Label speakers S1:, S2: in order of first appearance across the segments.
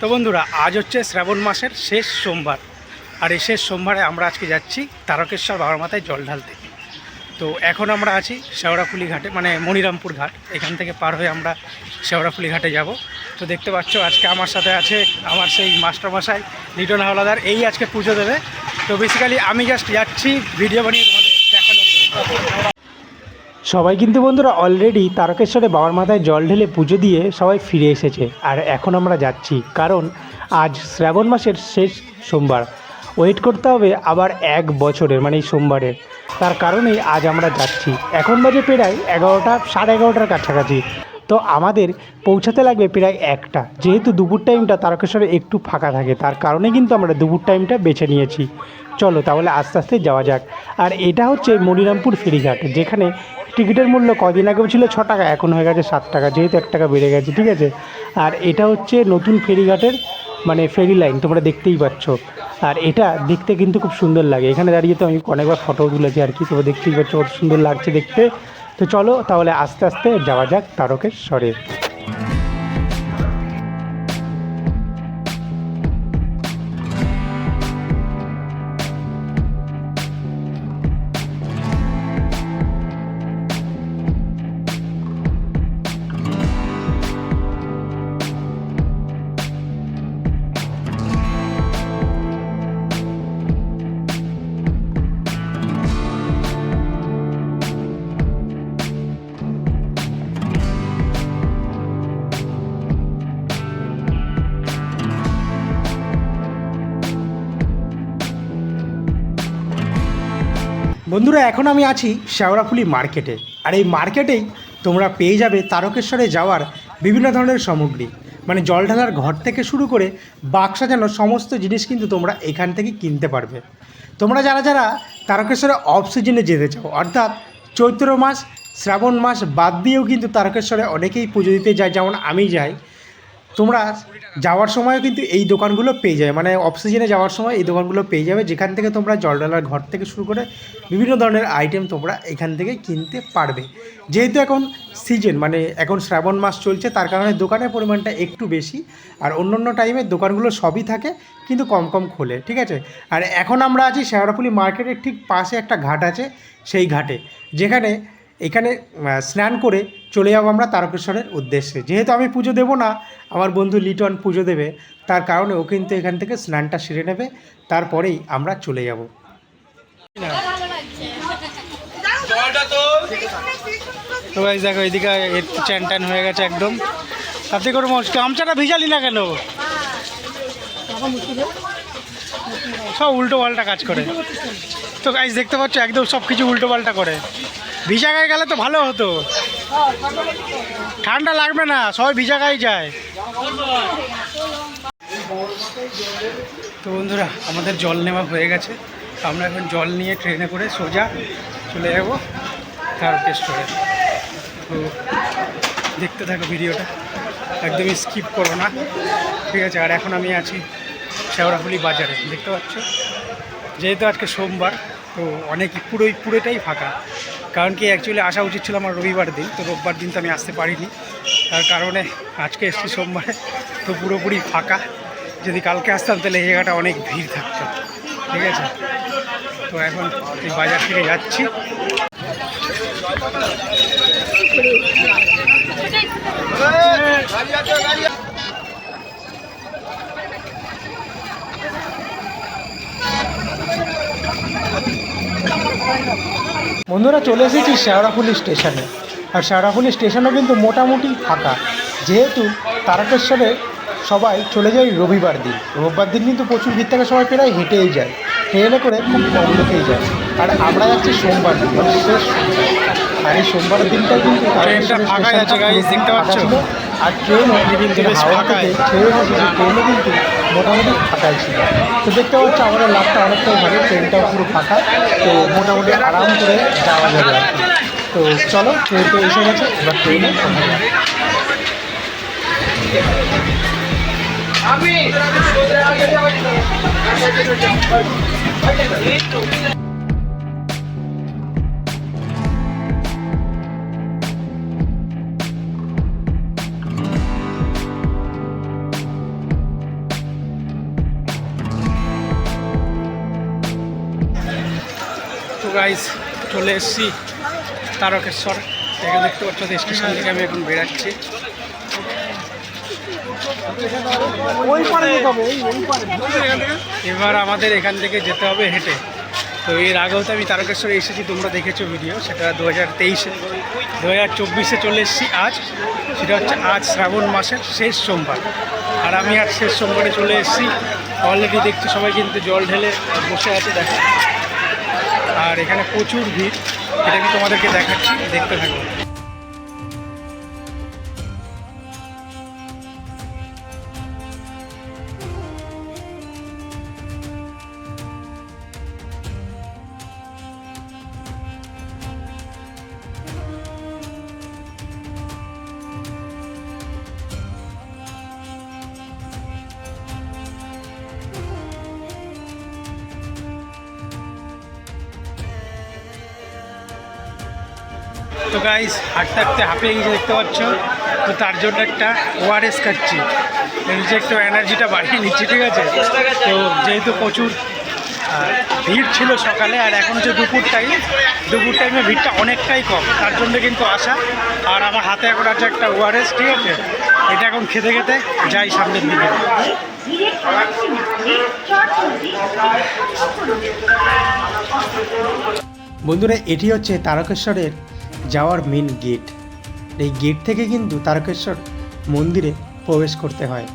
S1: তো বন্ধুরা, আজ হচ্ছে শ্রাবণ মাসের শেষ সোমবার। আর এই শেষ সোমবারে আমরা আজকে যাচ্ছি তারকেশ্বর বাবার মাথায় জল ঢালতে। তো এখন আমরা আছি শেওড়াফুলি ঘাটে মানে মনিরামপুর ঘাট। এখান থেকে পার হয়ে আমরা শেওড়াফুলি ঘাটে যাব। তো দেখতে পাচ্ছ, আজকে আমার সাথে আছে আমার সেই মাস্টারমশাই লিটন হাওলাদার। এই আজকে পুজো দেবে। তো বেসিক্যালি আমি জাস্ট যাচ্ছি ভিডিও বানিয়ে তোমাদের জন্য। সবাই কিন্তু বন্ধুরা অলরেডি তারকেশ্বরে বাবার মাথায় জল ঢেলে পুজো দিয়ে সবাই ফিরে এসেছে। আর এখন আমরা যাচ্ছি, কারণ আজ শ্রাবণ মাসের শেষ সোমবার। ওয়েট করতে হবে আবার এক বছরের মানে এই সোমবারের। তার কারণেই আজ আমরা যাচ্ছি। এখন বাজে প্রায় এগারোটা, সাড়ে এগারোটার কাছাকাছি। তো আমাদের পৌঁছাতে লাগবে প্রায় একটা। যেহেতু দুপুর টাইমটা তারকেশ্বরে একটু ফাঁকা থাকে, তার কারণে কিন্তু আমরা দুপুর টাইমটা বেছে নিয়েছি। চলো তাহলে আস্তে আস্তে যাওয়া যাক। আর এটা হচ্ছে মনিরামপুর ফেরিঘাট, যেখানে টিকিটের মূল্য কদিন আগেও ছিল ছ টাকা, এখন হয়ে গেছে সাত টাকা, যেহেতু এক টাকা বেড়ে গেছে, ঠিক আছে? আর এটা হচ্ছে নতুন ফেরিঘাটের মানে ফেরি লাইন, তোমরা দেখতেই পাচ্ছ। আর এটা দেখতে কিন্তু খুব সুন্দর লাগে। এখানে দাঁড়িয়ে তো আমি অনেকবার ফটো তুলেছি আর কি, তোমরা দেখতেই পাচ্ছ কত সুন্দর লাগছে দেখতে। তো চলো তাহলে আস্তে আস্তে যাওয়া যাক তারকেশ্বরে। বন্ধুরা, এখন আমি আছি শেওড়াফুলি মার্কেটে। আর এই মার্কেটেই তোমরা পেয়ে যাবে তারকেশ্বরে যাওয়ার বিভিন্ন ধরনের সামগ্রী। মানে জল ঢালার ঘর থেকে শুরু করে বাক্সা যেন সমস্ত জিনিস কিন্তু তোমরা এখান থেকে কিনতে পারবে। তোমরা যারা যারা তারকেশ্বরে অফ সিজনে যেতে চাও, অর্থাৎ চৈত্র মাস, শ্রাবণ মাস বাদ দিয়েও কিন্তু তারকেশ্বরে অনেকেই পুজো দিতে যায়, যেমন আমি যাই তোমরা যাওয়ার সময়ও কিন্তু এই দোকানগুলো পেয়ে যাবে। মানে অফ যাওয়ার সময় এই দোকানগুলো পেয়ে যাবে, যেখান থেকে তোমরা জল ঢালার ঘর থেকে শুরু করে বিভিন্ন ধরনের আইটেম তোমরা এখান থেকে কিনতে পারবে। যেহেতু এখন সিজন মানে এখন শ্রাবণ মাস চলছে, তার কারণে দোকানের পরিমাণটা একটু বেশি আর অন্য অন্য টাইমে দোকানগুলো সবই থাকে, কিন্তু কম কম খোলে, ঠিক আছে? আর এখন আমরা আছি শেওড়াফুলি মার্কেটের ঠিক পাশে একটা ঘাট আছে, সেই ঘাটে। যেখানে এখানে স্নান করে চলে যাব আমরা তারকেশ্বরের উদ্দেশ্যে। যেহেতু আমি পুজো দেবো না, আমার বন্ধু লিটন পুজো দেবে, তার কারণে ও কিন্তু এখান থেকে স্নানটা সেরে নেবে, তারপরেই আমরা চলে যাব। তো গাইজ দেখো, এদিকে চ্যান ট্যান হয়ে গেছে একদম। তাতে করে গামছাটা ভিজালি না কেন? সব উল্টো পাল্টা কাজ করে। তো গাইজ দেখতে পাচ্ছ, একদম সব কিছু উল্টো পাল্টা করে। ভিজা গায়ে গেলে তো ভালো হতো। ঠান্ডা লাগবে না, সবাই ভিজা গায়ে যায়। তো বন্ধুরা, আমাদের জল নেওয়া হয়ে গেছে। আমরা এখন জল নিয়ে ট্রেনে করে সোজা চলে যাব তারকেশ্বরে তো দেখতে থাকো ভিডিওটা, একদমই স্কিপ করো না। ঠিক আছে, আর এখন আমি আছি শেওড়াফুলি বাজারে, দেখতে পাচ্ছ? যেহেতু আজকে সোমবার, তো অনেক পুরোই, পুরোটাই ফাঁকা। কারণ কি অ্যাকচুয়ালি আসা উচিত ছিল আমার রবিবার দিন, তো রোববার দিন তো আমি আসতে পারিনি। তার কারণে আজকে এসছি সোমবারে, তো পুরোপুরি ফাঁকা। যদি কালকে আসতাম তাহলে এই জায়গাটা অনেক ভিড় থাকতো, ঠিক আছে? তো এখন এই বাজার থেকে যাচ্ছি। বন্ধুরা চলে এসেছি শেওড়াফুলি স্টেশনে। আর শেওড়াফুলি স্টেশনও কিন্তু মোটামুটি ফাঁকা। যেহেতু তারকেশ্বরে সবাই চলে যায় রবিবার দিন। রোববার দিন কিন্তু প্রচুর ভিড় থাকে সবাই প্রায় হেঁটেই যায়। ট্রেনে করে খুব কম লোকেই যায়। আর আমরা যাচ্ছি সোমবার দিন মানে শেষ আর এই সোমবারের দিনটাই কিন্তু
S2: দেখতে পাচ্ছ?
S1: আর ট্রেনও হাওড়া থেকে ট্রেন এসেছে ট্রেনও কিন্তু মোটামুটি ফাঁকাই ছিল। তো দেখতে পাচ্ছি আমাদের লাভটা অনেকটাই ভালো ট্রেনটাও পুরো ফাঁকা। তো মোটামুটি আরাম করে যাওয়া যাবে আর কি। তো চলো ট্রেন তো এসে গেছে, এবার ট্রেনে ওঠা গাইজ চলে এসেছি তারকেশ্বর। এখানে দেখতে পাচ্ছ স্টেশন থেকে আমি এখন বেরাচ্ছি। এবার আমাদের এখান থেকে যেতে হবে হেঁটে। তো এর আগেও তো আমি তারকেশ্বরে এসেছি তোমরা দেখেছ ভিডিও সেটা দু হাজার তেইশে। দু হাজার চব্বিশে চলে এসেছি আজ সেটা হচ্ছে আজ শ্রাবণ মাসের শেষ সোমবার। আর আমি আজ শেষ সোমবারে চলে এসেছি। অলরেডি দেখছি সবাই কিন্তু জল ঢেলে বসে আছে দেখো। আর এখানে প্রচুর ভিড়। এটা আমি তোমাদেরকে দেখাচ্ছি দেখতে থাকব তো গাইস হাঁটতে হাঁটতে হাঁপিয়ে গেছে, দেখতে পাচ্ছ? তো তার জন্য একটা ওআরএস খাচ্ছি নিজে একটু এনার্জিটা বাড়িয়ে নিচ্ছি, ঠিক আছে? তো যেহেতু প্রচুর ভিড় ছিল সকালে, আর এখন হচ্ছে দুপুর টাইম দুপুর টাইমে ভিড়টা অনেকটাই কম। তার জন্য কিন্তু আসা আর আমার হাতে এখন আছে একটা ওআরএস ঠিক আছে? এটা এখন খেতে খেতে যাই সামনের দিকে। বন্ধুরা, এটি হচ্ছে তারকেশ্বরের যাওয়ার মেন গেট এই গেট থেকে কিন্তু তারকেশ্বর মন্দিরে প্রবেশ করতে হয়।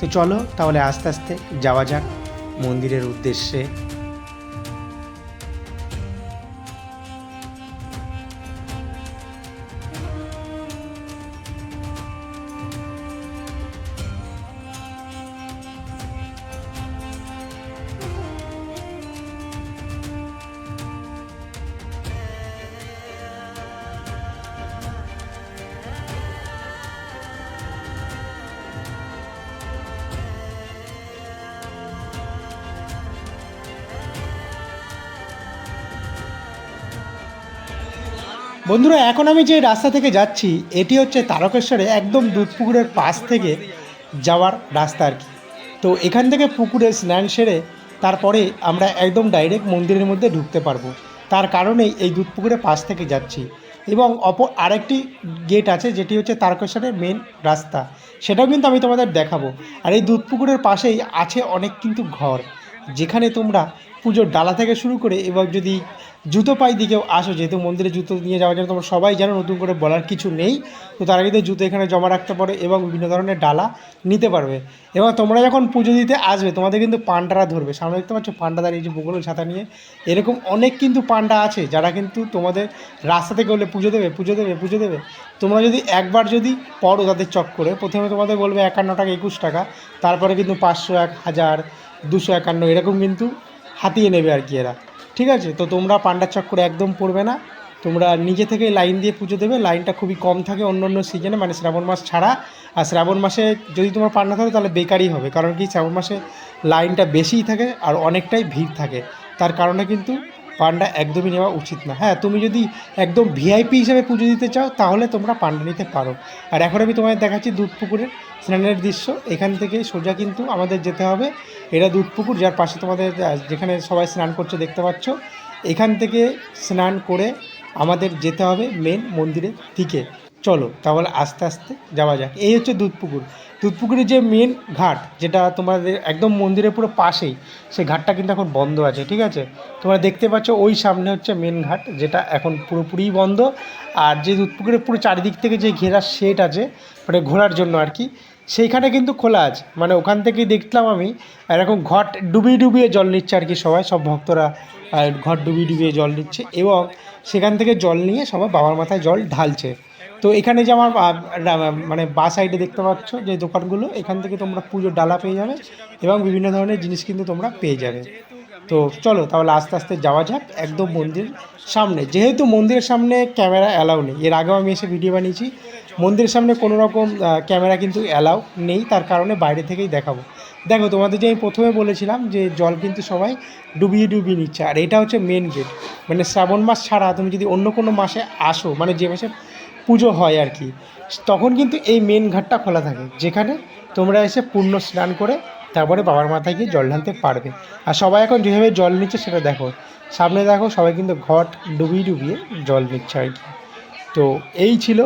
S1: তো চলো তাহলে আস্তে আস্তে যাওয়া যাক মন্দিরের উদ্দেশ্যে। বন্ধুরা, এখন আমি যে রাস্তা থেকে যাচ্ছি, এটি হচ্ছে তারকেশ্বরে একদম দুধপুকুরের পাশ থেকে যাওয়ার রাস্তা আর কি। তো এখান থেকে পুকুরে স্নান সেরে তারপরে আমরা একদম ডাইরেক্ট মন্দিরের মধ্যে ঢুকতে পারব। তার কারণেই এই দুধপুকুরের পাশ থেকে যাচ্ছি। এবং অপর আরেকটি গেট আছে, যেটি হচ্ছে তারকেশ্বরের মেন রাস্তা। সেটাও কিন্তু আমি তোমাদের দেখাবো। আর এই দুধপুকুরের পাশেই আছে অনেক কিন্তু ঘর, যেখানে তোমরা পুজোর ডালা থেকে শুরু করে এবং যদি জুতো পাই দিকেও আসো, যেহেতু মন্দিরে জুতো নিয়ে যাওয়ার জন্য তোমরা সবাই জানো, নতুন করে বলার কিছু নেই। তো তারা কিন্তু জুতো এখানে জমা রাখতে পারো এবং বিভিন্ন ধরনের ডালা নিতে পারবে। এবং তোমরা যখন পুজো দিতে আসবে, তোমাদের কিন্তু পান্ডারা ধরবে। সামনে দেখতে পাচ্ছ পান্ডা দাঁড়িয়ে যে বগুলো ছাতা নিয়ে, এরকম অনেক কিন্তু পান্ডা আছে যারা কিন্তু তোমাদের রাস্তা থেকে বললে পুজো দেবে পুজো দেবে পুজো দেবে। তোমরা যদি একবার যদি পড়ো তাদের চক করে, প্রথমে তোমাদের বলবে একান্ন টাকা, একুশ টাকা, তারপরে কিন্তু পাঁচশো এক, হাজার, দুশো একান্ন, এরকম কিন্তু হাতিয়ে নেবে আর কি এরা। ঠিক আছে? তো তোমরা পান্ডার চক্করে একদম পড়বে না। তোমরা নিজে থেকে লাইন দিয়ে পুজো দেবে। লাইনটা খুবই কম থাকে অন্য অন্য সিজনে। মানে শ্রাবণ মাস ছাড়া। আর শ্রাবণ মাসে যদি তোমার পান্ডা থাকে, তাহলে বেকারই হবে। কারণ কি? শ্রাবণ মাসে লাইনটা বেশিই থাকে আর অনেকটাই ভিড় থাকে। তার কারণে কিন্তু পান্ডা একদমই নেওয়া উচিত না। হ্যাঁ তুমি যদি একদম ভিআইপি হিসেবে পুজো দিতে চাও, তাহলে তোমরা পান্ডা নিতে পারো। আর এখন আমি তোমাদের দেখাচ্ছি দুধ পুকুরের স্নানের দৃশ্য। এখান থেকে সোজা কিন্তু আমাদের যেতে হবে। এটা দুধ পুকুর, যার পাশে তোমাদের যেখানে সবাই স্নান করছে দেখতে পাচ্ছ। এখান থেকে স্নান করে আমাদের যেতে হবে মেন মন্দিরের দিকে। চলো, তাহলে আস্তে আস্তে যাওয়া যাক। এই হচ্ছে দুধপুকুর দুধপুকুরের যে মেন ঘাট, যেটা তোমাদের একদম মন্দিরের পুরো পাশেই, সেই ঘাটটা কিন্তু এখন বন্ধ আছে, ঠিক আছে? তোমরা দেখতে পাচ্ছ ওই সামনে হচ্ছে মেন ঘাট, যেটা এখন পুরোপুরিই বন্ধ। আর যে দুধপুকুরের পুরো চারিদিক থেকে যে ঘেরা শেড আছে মানে ঘোরার জন্য আর কি, সেইখানে কিন্তু খোলা আছে। মানে ওখান থেকেই দেখলাম আমি, এরকম ঘট ডুবিয়ে ডুবিয়ে জল নিচ্ছে আর কি সবাই, সব ভক্তরা ঘট ডুবিয়ে ডুবিয়ে জল নিচ্ছে এবং সেখান থেকে জল নিয়ে সবাই বাবার মাথায় জল ঢালছে। তো এখানে যে আমার মানে বা সাইডে দেখতে পাচ্ছ যে দোকানগুলো, এখান থেকে তোমরা পুজোর ডালা পেয়ে যাবে এবং বিভিন্ন ধরনের জিনিস কিন্তু তোমরা পেয়ে যাবে। তো চলো তাহলে আস্তে আস্তে যাওয়া যাক, একদম মন্দির সামনে। যেহেতু মন্দিরের সামনে ক্যামেরা অ্যালাউ নেই, এর আগেও আমি এসে ভিডিও বানিয়েছি, মন্দিরের সামনে কোনো রকম ক্যামেরা কিন্তু অ্যালাউ নেই, তার কারণে বাইরে থেকেই দেখাবো। দেখো তোমাদের যে আমি প্রথমে বলেছিলাম যে জল কিন্তু সবাই ডুবিয়ে ডুবিয়ে নিচ্ছে, আর এটা হচ্ছে মেন গেট মানে শ্রাবণ মাস ছাড়া তুমি যদি অন্য কোনো মাসে আসো মানে যে মাসে পুজো হয় আর কি। তখন কিন্তু এই মেন ঘাটটা খোলা থাকে। যেখানে তোমরা এসে পূর্ণ স্নান করে তারপরে বাবার মাথায় গিয়ে জল ঢালতে পারবে। আর সবাই এখন যেভাবে জল নিচ্ছে সেটা দেখো। সামনে দেখো সবাই কিন্তু ঘট ডুবিয়ে ডুবিয়ে জল নিচ্ছে আর কি। তো এই ছিল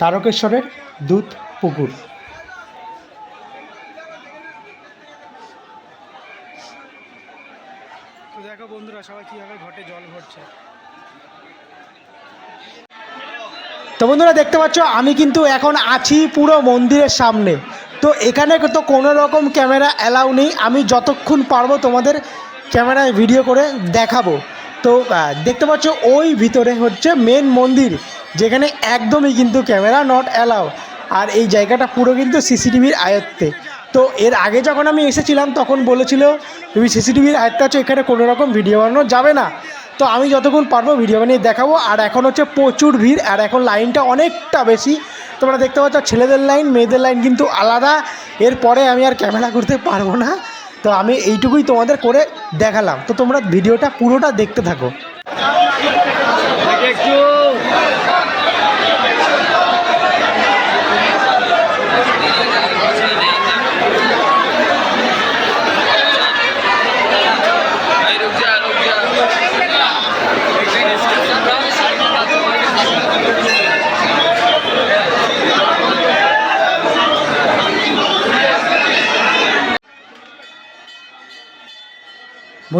S1: তারকেশ্বরের দুধ পুকুর। দেখো বন্ধুরা সবাই কীভাবে ঘটে জল ভরছে। তো বন্ধুরা দেখতে পাচ্ছ, আমি কিন্তু এখন আছি পুরো মন্দিরের সামনে। তো এখানে তো কোনো রকম ক্যামেরা অ্যালাউ নেই। আমি যতক্ষণ পারব তোমাদের ক্যামেরায় ভিডিও করে দেখাবো। তো দেখতে পাচ্ছ, ওই ভিতরে হচ্ছে মেন মন্দির, যেখানে একদমই কিন্তু ক্যামেরা নট অ্যালাউ আর এই জায়গাটা পুরো কিন্তু সিসিটিভির আয়ত্তে। তো এর আগে যখন আমি এসেছিলাম, তখন বলেছিল, তুমি সিসিটিভির আয়ত্তে আছো, এখানে কোনো রকম ভিডিও বানানো যাবে না। তো আমি যতক্ষণ পারব ভিডিও বানিয়ে দেখাবো। আর এখন হচ্ছে প্রচুর ভিড়, আর এখন লাইনটা অনেকটা বেশি। তোমরা দেখতে পাচ্ছ, ছেলেদের লাইন, মেয়েদের লাইন কিন্তু আলাদা। এরপরে আমি আর ক্যামেরা করতে পারব না। তো আমি এইটুকুই তোমাদের করে দেখালাম। তো তোমরা ভিডিওটা পুরোটা দেখতে থাকো।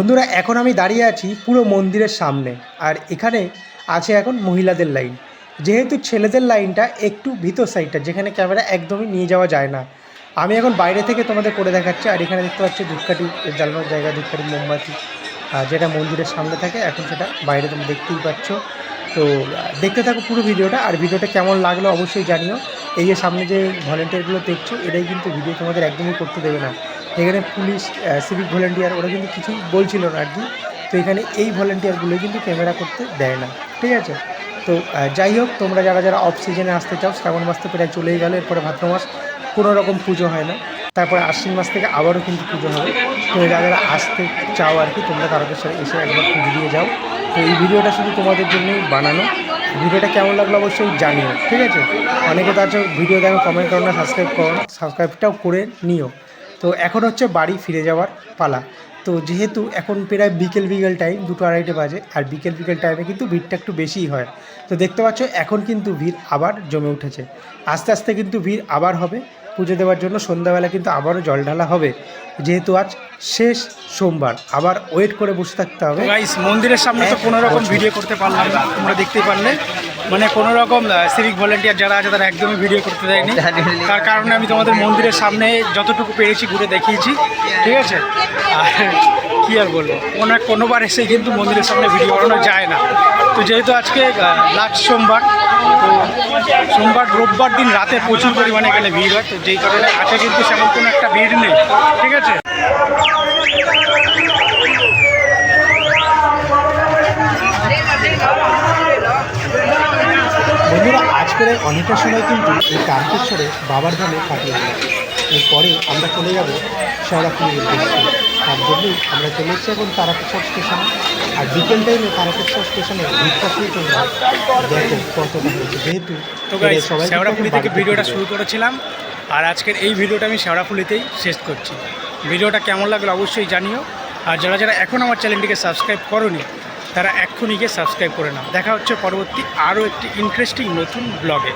S1: বন্ধুরা, এখন আমি দাঁড়িয়ে আছি পুরো মন্দিরের সামনে, আর এখানে আছে এখন মহিলাদের লাইন। যেহেতু ছেলেদের লাইনটা একটু ভিতর সাইডটা যেখানে ক্যামেরা একদমই নিয়ে যাওয়া যায় না। আমি এখন বাইরে থেকে তোমাদের করে দেখাচ্ছি, আর এখানে দেখতে পাচ্ছি ধূপকাঠি জ্বালানোর জায়গা ধূপকাঠি মোমবাতি যেটা মন্দিরের সামনে থাকে, এখন সেটা বাইরে তোমরা দেখতেই পাচ্ছ। তো দেখতে থাকো পুরো ভিডিওটা, আর ভিডিওটা কেমন লাগল অবশ্যই জানিও। এই যে সামনে যে ভলেন্টিয়ারগুলো দেখছ এটাই কিন্তু ভিডিও তোমাদের একদমই করতে দেবে না। এখানে পুলিশ সিভিক ভলেন্টিয়ার ওরা কিন্তু কিছু বলছিল না আর কি। তো এখানে এই ভলেন্টিয়ারগুলো কিন্তু ক্যামেরা করতে দেয় না, ঠিক আছে? তো যাই হোক, তোমরা যারা যারা অফ সিজনে আসতে চাও, শ্রাবণ মাস তো প্রায় চলেই গেল, এরপরে ভাদ্র মাস কোনো রকম পুজো হয় না। তারপরে আশ্বিন মাস থেকে আবারও কিন্তু পুজো হবে। তো যারা যারা আসতে চাও আর কি, তোমরা তারকেশ্বর এসে একবার পুজো দিয়ে যাও। তো এই ভিডিওটা শুধু তোমাদের জন্যই বানানো। ভিডিওটা কেমন লাগল অবশ্যই জানিও, ঠিক আছে? অনেকে তো আছে, ভিডিও দেখো কমেন্ট করো না সাবস্ক্রাইব করো সাবস্ক্রাইবটাও করে নিও। তো এখন হচ্ছে বাড়ি ফিরে যাওয়ার পালা। তো যেহেতু এখন প্রায় বিকেল বিকেল টাইম দুটো আড়াইটে বাজে আর বিকেল বিকেল টাইমে কিন্তু ভিড়টা একটু বেশিই হয়। তো দেখতে পাচ্ছ এখন কিন্তু ভিড় আবার জমে উঠেছে। আস্তে আস্তে কিন্তু ভিড় আবার হবে। পুজো দেওয়ার জন্য সন্ধ্যাবেলা কিন্তু আবারও জল ঢালা হবে। যেহেতু আজ শেষ সোমবার আবার ওয়েট করে বসে থাকতে হবে।
S3: মন্দিরের সামনে তো কোনো রকম ভিডিও করতে পারলাম না তোমরা দেখতে পারলে। মানে কোনো রকম সিভিক ভলেন্টিয়ার যারা আছে তারা একদমই ভিডিও করতে দেয়নি। তার কারণে আমি তোমাদের মন্দিরের সামনে যতটুকু পেরেছি ঘুরে দেখিয়েছি ঠিক আছে? আর কী আর বলব? কোনো কোনোবার এসে কিন্তু মন্দিরের সামনে ভিডিও বানানো যায় না। তো যেহেতু আজকে লাস্ট সোমবার তো সোমবার রোববার দিন রাতে প্রচুর পরিমাণে এখানে ভিড় হয় তো যেই কারণে আছে কিন্তু সেমন কোনো একটা ভিড় নেই ঠিক আছে?
S1: বন্ধুরা আজকের অনেকটা সময় কিন্তু এই তারকেশ্বরে বাবার ধামে কাটিয়ে দিলাম। এরপরে আমরা চলে যাব শেওড়াফুলির উদ্দেশ্যে। তার জন্যই আমরা চলে এসেছি এখন তারাকেশ্বর স্টেশনে। আর বিকেল টাইমে তারাকেশ্বর স্টেশনে ভিড়টা শুরু তোমরা দেখো কতটা হয়েছে। যেহেতু সবাই
S3: শেওড়াফুলি থেকে ভিডিওটা শুরু করেছিলাম। আর আজকের এই ভিডিওটা আমি শেওড়াফুলিতেই শেষ করছি। ভিডিওটা কেমন লাগল অবশ্যই জানিও। আর যারা যারা এখন আমার চ্যানেলটিকে সাবস্ক্রাইব করনি তারা এক্ষুনি গিয়ে সাবস্ক্রাইব করে নাও। দেখা হচ্ছে পরবর্তী আরও একটি ইন্টারেস্টিং নতুন ব্লগে